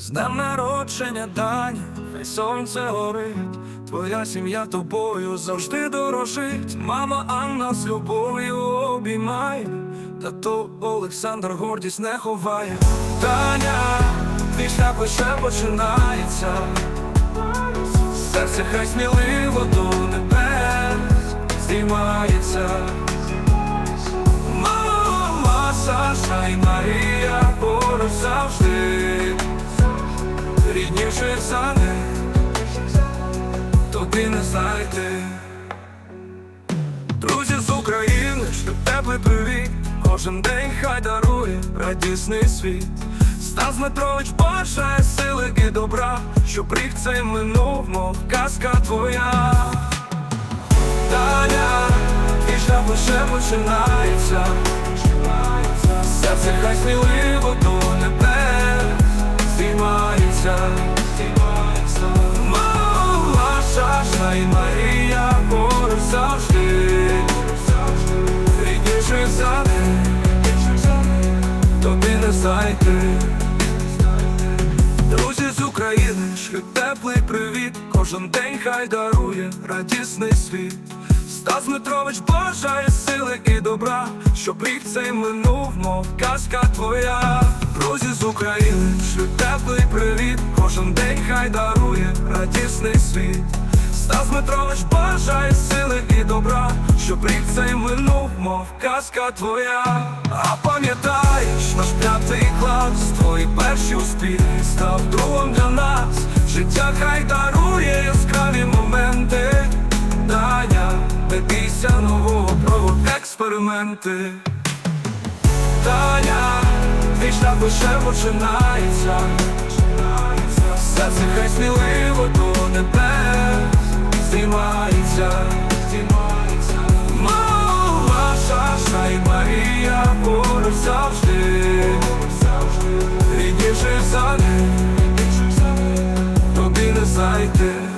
З днем народження Дані, хай сонце горить, твоя сім'я тобою завжди дорожить. Мама Анна з любов'ю обіймає, тато Олександр гордість не ховає. Таня, твій шлях лише починається. Серце хай сміливо до небес здіймається. Мама, Саша і Марія рідніше за не знайти. Друзі з України, що теплий привіт, кожен день хай дарує радісний світ. Стас Дмитрович бажає сили і добра, щоб рік цей минув, мов казка твоя. Таня, і шлях лише починається. Серце хай сміливо І Марія поруч завжди. Рідніше за тобі не знайти. Друзі з України, шлють теплий привіт, кожен день хай дарує радісний світ. Стас Дмитрович бажає сили і добра, щоб рік цей минув, мов казка твоя. Друзі з України, шлють теплий привіт, кожен день хай дарує радісний світ. Стас Дмитрович бажає сили і добра, щоб рік цей минув, мов казка твоя. А пам'ятаєш наш п'ятий клас, твої перші успіхи став другом для нас. Життя хай дарує яскраві моменти. Даня, не бійся нового про експерименти. Таня, шлях лише починається. Серце хай сміливо тобі не зайти.